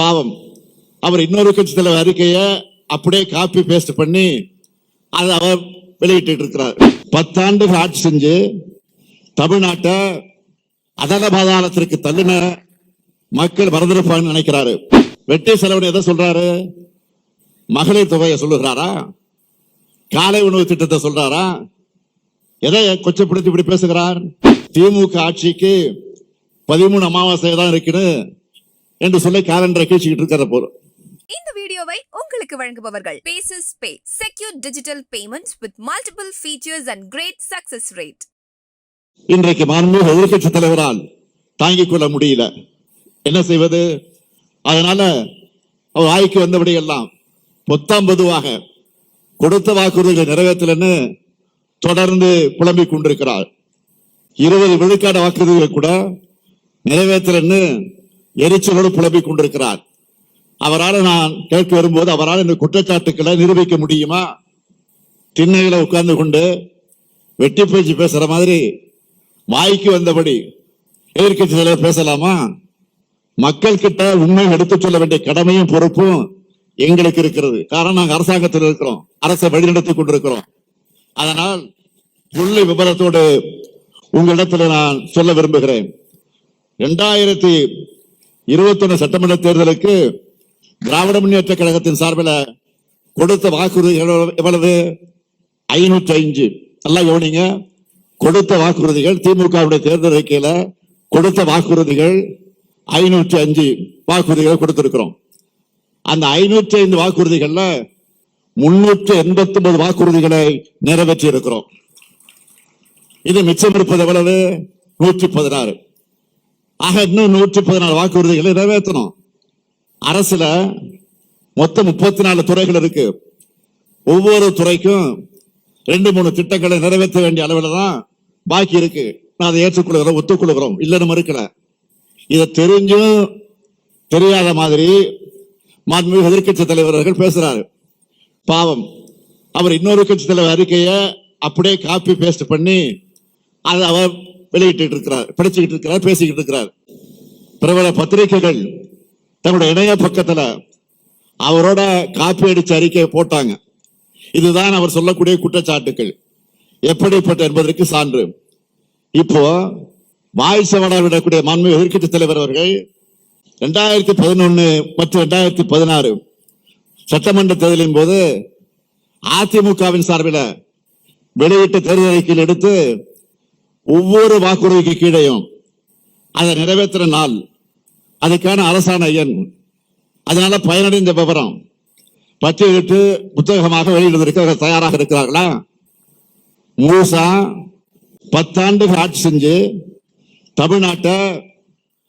பாவம். அவர் இன்னொரு கட்சி தலைவர் அறிக்கையை அப்படியே காப்பி பேஸ்ட் பண்ணி அதை அவர் வெளியிட்டு இருக்கிறார். பத்தாண்டுகள் ஆட்சி செஞ்சு தமிழ்நாட்டை அதல பாதாளத்திற்கு தள்ளின மக்கள் மறந்திருப்பான்னு நினைக்கிறாரு. வெட்டி செலவன் எதை சொல்றாரு? மகளிர் தொகையை சொல்லுகிறாரா? காலை உணவு திட்டத்தை சொல்றாரா? எதை கொச்சப்படுத்தி இப்படி பேசுகிறார்? திமுக ஆட்சிக்கு பதிமூணு அமாவாசை தான் இருக்குன்னு என்று சொல்லி காலண்டரை கீழ்ச்சிக்கிட்டு இருக்கிற போதும் இந்த வீடியோவை உங்களுக்கு வழங்குபவர்கள் bases pay secure digital payments with multiple features and great success rate இன்றைக்கு மாண்புமிகு எதிர்க்கட்சி தலைவரால் தாங்கிக் கொள்ள முடியல. என்ன செய்வது? அதனால அவர் வாய்க்கு வந்தபடி எல்லாம் பொத்தாம் பொதுவாக கொடுத்த வாக்குறுதிகளை நிறைவேற்றலன்னு தொடர்ந்து புலம்பிக் கொண்டிருக்கிறார். இருபது விழுக்காடு வாக்குறுதிகளை கூட நிறைவேற்றலன்னு எரிச்சலோடு புலம்பிக் கொண்டிருக்கிறார். அவரால் நான் கேட்க வரும்போது அவரால் இந்த குற்றச்சாட்டுக்களை நிரூபிக்க முடியுமா? திண்ணையில உட்கார்ந்து கொண்டு வெட்டி பேச்சு பேசுற மாதிரி வாய்க்கு வந்தபடி எதிர்கட்சி தலைவர் பேசலாமா? மக்கள் கிட்ட உண்மை எடுத்துச் சொல்ல வேண்டிய கடமையும் பொறுப்பும் எங்களுக்கு இருக்கிறது. காரணம் நாங்கள் அரசாங்கத்தில் இருக்கிறோம். அரசை வழிநடத்தி கொண்டிருக்கிறோம். அதனால் புள்ளி விபரத்தோடு உங்களிடத்தில் நான் சொல்ல விரும்புகிறேன். இரண்டாயிரத்தி இருபத்தொன்னு சட்டமன்ற தேர்தலுக்கு திராவிட முன்னேற்ற கழகத்தின் சார்பில் கொடுத்த வாக்குறுதி எவ்வளவு- எவ்வளவு? ஐநூற்றி ஐந்து நல்லா கவனிங்க. கொடுத்த வாக்குறுதிகள் திமுகவுடைய தேர்தல் அறிக்கையில கொடுத்த வாக்குறுதிகள் ஐநூற்றி அஞ்சு வாக்குறுதிகளை கொடுத்திருக்கிறோம். அந்த ஐநூற்றி ஐந்து வாக்குறுதிகள்ல முன்னூற்றி எண்பத்தி ஒன்பது வாக்குறுதிகளை நிறைவேற்றி இருக்கிறோம் இது மிச்சம் இருப்பது எவ்வளவு? நூற்றி பதினாறு. ஆக இன்னும் நூற்றி பதினாலு வாக்குறுதிகளை நிறைவேற்றணும். அரசுல மொத்தம் முப்பத்தி நாலு துறைகள் இருக்கு. ஒவ்வொரு துறைக்கும் ரெண்டு மூணு திட்டங்களை நிறைவேற்ற வேண்டிய அளவில் தான் பாக்கி இருக்கு. நான் அதை ஏற்றுக்கொள்கிறோம் ஒத்துக்கொள்கிறோம். இல்லைன்னு மறுக்கல. இதை தெரிஞ்சும் தெரியாத மாதிரி மாண்புமிகு எதிர்கட்சி தலைவர்கள் பேசுறாரு. பாவம். அவர் இன்னொரு கட்சி தலைவர் அறிக்கையை அப்படியே காப்பி பேஸ்ட் பண்ணி அதை அவர் வெளியிட்டு இருக்கிறார் படிச்சுக்கிட்டு இருக்கிறார் பேசிக்கிட்டு இருக்கிறார் பிரபல பத்திரிகைகள் தங்களுடைய இணைய பக்கத்துல அவரோட காப்பி அடிச்சு அறிக்கையை போட்டாங்க. இதுதான் அவர் சொல்லக்கூடிய குற்றச்சாட்டுகள் எப்படிப்பட்ட என்பதற்கு சான்று. இப்போ வாய் சவடா விடக்கூடிய மாண்பு எதிர்கட்சி தலைவர் அவர்கள் ரெண்டாயிரத்தி பதினொன்னு மற்றும் ரெண்டாயிரத்தி பதினாறு சட்டமன்ற தேர்தலின் போது அதிமுகவின் சார்பில் வெளியிட்ட தேர்தல் அறிக்கையில் எடுத்து ஒவ்வொரு வாக்குறுதிக்கு கீழையும் அதை நிறைவேற்றுற நாள். அதுக்கான அரசாணை எண் அதனால பயனடைந்த விவரம். பட்டியலிட்டு புத்தகமாக வெளியிடுவதற்கு தயாராக இருக்கிறார்களா? முழுசா பத்தாண்டுகள் ஆட்சி செஞ்சு தமிழ்நாட்டை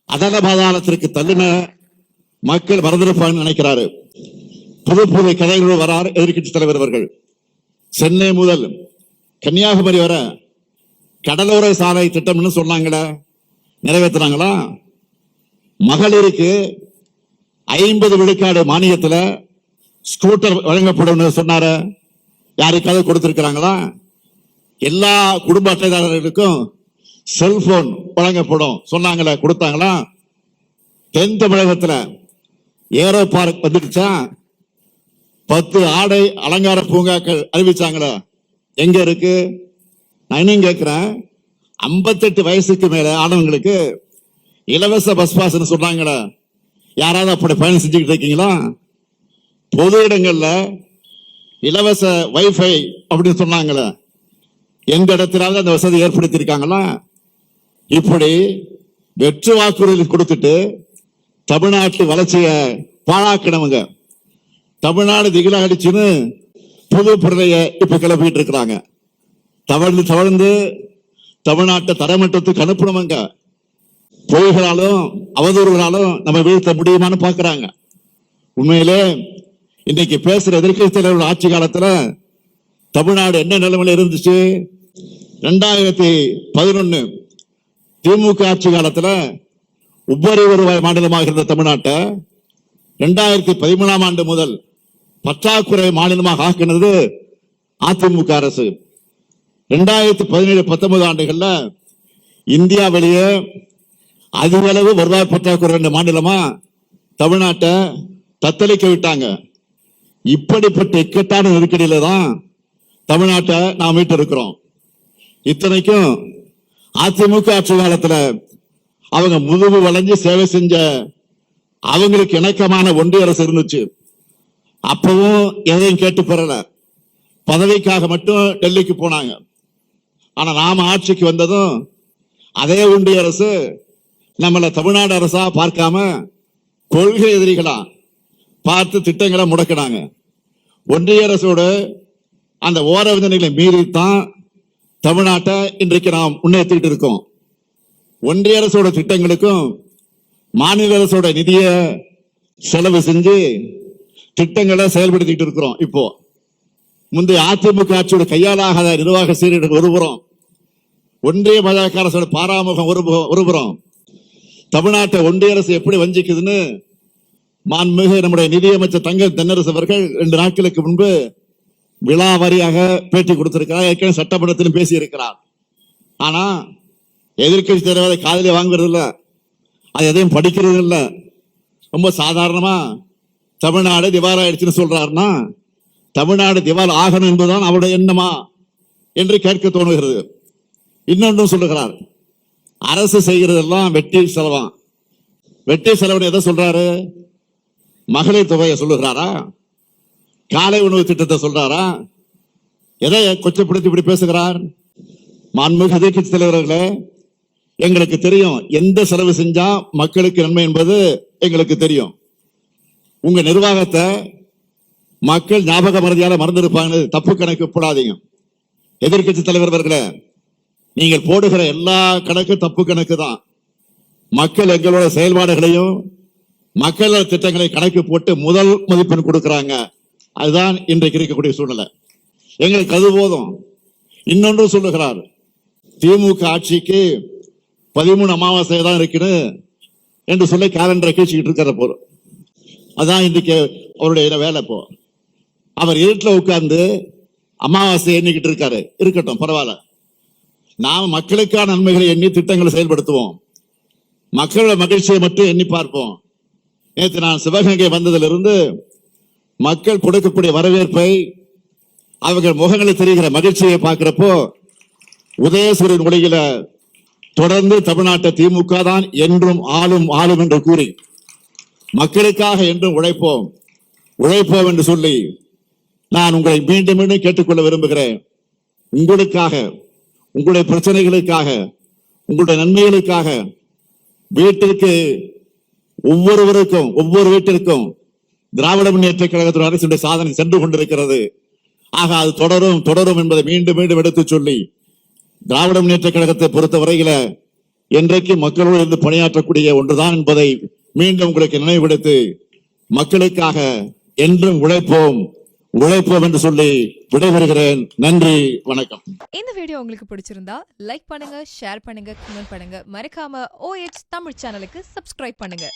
அதல பாதாளத்திற்கு தள்ளின மக்கள் மறந்திருப்பான்னு நினைக்கிறாரு. புது புது கதைகளோடு வரார் எதிர்க்கட்சி தலைவர் அவர்கள். சென்னை முதல் கன்னியாகுமரி வரை கடலோர சாலை திட்டம்னு சொன்னாங்களே நிறைவேற்றுறாங்களா மகளிருக்கு ஐம்பது விழுக்காடு மானியத்தில் ஸ்கூட்டர் வழங்கப்படும் சொன்னார. யாருக்காவது கொடுத்துருக்குறாங்களா? எல்லா குடும்ப அட்டைதாரர்களுக்கும் செல்போன் வழங்கப்படும். சொன்னாங்களே கொடுத்தாங்களா? தென் தமிழகத்தில் ஏரோ பார்க் வந்துடுச்சா? பத்து ஆடை அலங்கார பூங்காக்கள் அறிவிச்சாங்களா. எங்க இருக்கு? நான் இன்னும் கேட்கிறேன் ஐம்பத்தெட்டு வயசுக்கு மேல ஆனவங்களுக்கு இலவச பஸ் பாஸ்ன்னு சொன்னாங்களே யாராவது அப்படி பயணம் செஞ்சுக்கிட்டு இருக்கீங்களா? பொது இடங்கள்ல இலவச வைஃபை அப்படின்னு சொன்னாங்களே எந்த இடத்திலாவது அந்த வசதி ஏற்படுத்தி இருக்காங்களா இப்படி வெற்று வாக்குறுதி கொடுத்துட்டு தமிழ்நாட்டு வளர்ச்சியை பாழாக்கணவங்க தமிழ்நாடு திகிலா அடிச்சுன்னு புது பொருளைய இப்ப கிளப்பிட்டு இருக்கிறாங்க. தவழ்ந்து தவழ்ந்து தமிழ்நாட்டை தரமட்டத்துக்கு அனுப்பணுமாங்க. பொய்களாலும் அவதூறுகளாலும் நம்ம வீழ்த்த முடியுமான்னு பாக்குறாங்க. உண்மையிலே இன்னைக்கு பேசுற எதிர்க்கட்சி தலைவர்கள் ஆட்சி காலத்துல தமிழ்நாடு என்ன நிலைமையில இருந்துச்சு? ரெண்டாயிரத்தி பதினொன்னு திமுக ஆட்சி காலத்துல உபரி வருவாய் மாநிலமாக இருந்த தமிழ்நாட்டை ரெண்டாயிரத்தி பதிமூணாம் ஆண்டு முதல் பற்றாக்குறை மாநிலமாக ஆக்கினது அதிமுக அரசு. ரெண்டாயிரத்தி பதினேழு பத்தொன்பது ஆண்டுகள்ல இந்தியாவிலேயே அதிக அளவு வருவாய் பற்றாக்குறை ரெண்டு மாநிலமா தமிழ்நாட்டை தத்தளிக்க விட்டாங்க. இப்படிப்பட்ட இக்கட்டான நெருக்கடியில தான் தமிழ்நாட்டை நாம் மீட்டு இருக்கிறோம் இத்தனைக்கும் அதிமுக ஆட்சி காலத்துல அவங்க முதுகு வளைஞ்சு சேவை செஞ்ச அவங்களுக்கு இணக்கமான ஒன்றிய அரசு இருந்துச்சு. அப்பவும் எதையும் கேட்டு பெறல. பதவிக்காக மட்டும் டெல்லிக்கு போனாங்க. ஆனா நாம ஆட்சிக்கு வந்ததும் அதே ஒன்றிய அரசு நம்மளை தமிழ்நாடு அரசா பார்க்காம கொள்கை எதிரிகளா பார்த்து திட்டங்களை முடக்கினாங்க. ஒன்றிய அரசோட அந்த ஓரவிந்தனைகளை மீறித்தான் தமிழ்நாட்டை இன்றைக்கு நாம் முன்னேற்றிட்டு இருக்கோம். ஒன்றிய அரசோட திட்டங்களுக்கும் மாநில அரசோட நிதியை செலவு செஞ்சு திட்டங்களை செயல்படுத்திட்டு இருக்கிறோம் இப்போ. முந்தைய அதிமுக ஆட்சியோட கையாலாகாத நிர்வாக சீரழிவு ஒருபுறம் ஒன்றிய பாஜக அரசோட பாராமுகம் ஒரு ஒருபுறம் தமிழ்நாட்டை ஒன்றிய அரசு எப்படி வஞ்சிக்குதுன்னு மாண்புமிகு நம்முடைய நிதியமைச்சர் தங்க தென்னரசு அவர்கள் ரெண்டு நாட்களுக்கு முன்பு விழாவாரியாக பேட்டி கொடுத்திருக்கிறார். ஏற்கனவே சட்டமன்றத்திலும் பேசி இருக்கிறார் ஆனா எதிர்க்கட்சி தலைவரை காதலி வாங்குறது இல்லை அது எதையும் படிக்கிறது இல்லை ரொம்ப சாதாரணமா தமிழ்நாடு திவால் ஆயிடுச்சுன்னு சொல்றாருன்னா தமிழ்நாடு திவால் ஆகணும் என்பதுதான் அவருடைய எண்ணமா என்று கேட்க தோணுகிறது. இன்னொன்றும் சொல்லுகிறார். அரசு செய்கிறதெல்லாம் வெட்டி செலவாம். வெட்டி செலவுன்னு எதை சொல்றாரு? மகளிர் தொகையை சொல்லுகிறாரா? காலை உணவு திட்டத்தை சொல்றாரா? எதை கொச்சப்படுத்தி இப்படி பேசுகிறார்? மாண்புமிகு அதிகட்சி தலைவர்களே எங்களுக்கு தெரியும் எந்த செலவு செஞ்சா மக்களுக்கு நன்மை என்பது எங்களுக்கு தெரியும். உங்க நிர்வாகத்தை மக்கள் ஞாபக மறதியால மறந்திருப்பாங்க தப்பு கணக்கு போடாதீங்க. எதிர்க்கட்சி தலைவர் அவர்களே நீங்கள் போடுகிற எல்லா கணக்கு தப்பு கணக்கு தான். மக்கள் எங்களோட செயல்பாடுகளையும் மக்கள் திட்டங்களை கணக்கு போட்டு முதல் மதிப்பெண் கொடுக்குறாங்க. அதுதான் இன்றைக்கு இருக்கக்கூடிய சூழ்நிலை. எங்களுக்கு அது போதும். இன்னொன்று சொல்லுகிறார் திமுக ஆட்சிக்கு பதிமூணு அமாவாசை தான் இருக்குது என்று சொல்லி கேலண்டரை கீழ்ச்சிக்கிட்டு இருக்கிற போறோம் அதான் இன்றைக்கு அவருடைய வேலை இப்போ. அவர் இருட்டில் உட்கார்ந்து அமாவாசை எண்ணிக்கிட்டு இருக்காரு. இருக்கட்டும் பரவாயில்ல. நாம் மக்களுக்கான நன்மைகளை எண்ணி திட்டங்களை செயல்படுத்துவோம். மக்களோட மகிழ்ச்சியை மட்டும் எண்ணி பார்ப்போம். நேற்று நான் சிவகங்கை வந்ததிலிருந்து மக்கள் கொடுக்கக்கூடிய வரவேற்பை அவர்கள் முகங்களில் தெரிகிற மகிழ்ச்சியை பார்க்கிறப்போ உதயசூரியன் ஒளியில தொடர்ந்து தமிழ்நாட்டை திமுக தான் என்றும் ஆளும் ஆளும் என்று கூறி மக்களுக்காக என்றும் உழைப்போம். உழைப்போம் என்று சொல்லி நான் உங்களை மீண்டும் மீண்டும் கேட்டுக்கொள்ள விரும்புகிறேன். உங்களுக்காக உங்களுடைய பிரச்சனைகளுக்காக உங்களுடைய நன்மைகளுக்காக வீட்டிற்கு ஒவ்வொருவருக்கும் ஒவ்வொரு வீட்டிற்கும் திராவிட முன்னேற்ற கழகத்தின் அரசுடைய சாதனை சென்று கொண்டிருக்கிறது. ஆக அது தொடரும் தொடரும் என்பதை மீண்டும் மீண்டும் எடுத்துச் சொல்லி திராவிட முன்னேற்ற கழகத்தை பொறுத்தவரையில என்றைக்கு மக்களோடு இருந்து பணியாற்றக்கூடிய ஒன்றுதான் என்பதை மீண்டும் உங்களுக்கு நினைவுபடுத்தி மக்களுக்காக என்றும் உழைப்போம். உழைப்போம் என்று சொல்லி விடைபெறுகிறேன். நன்றி வணக்கம். இந்த வீடியோ உங்களுக்கு பிடிச்சிருந்தா லைக் பண்ணுங்க ஷேர் பண்ணுங்க கமெண்ட் பண்ணுங்க. மறக்காம ஓஎச் தமிழ் சேனலுக்கு சப்ஸ்கிரைப் பண்ணுங்க.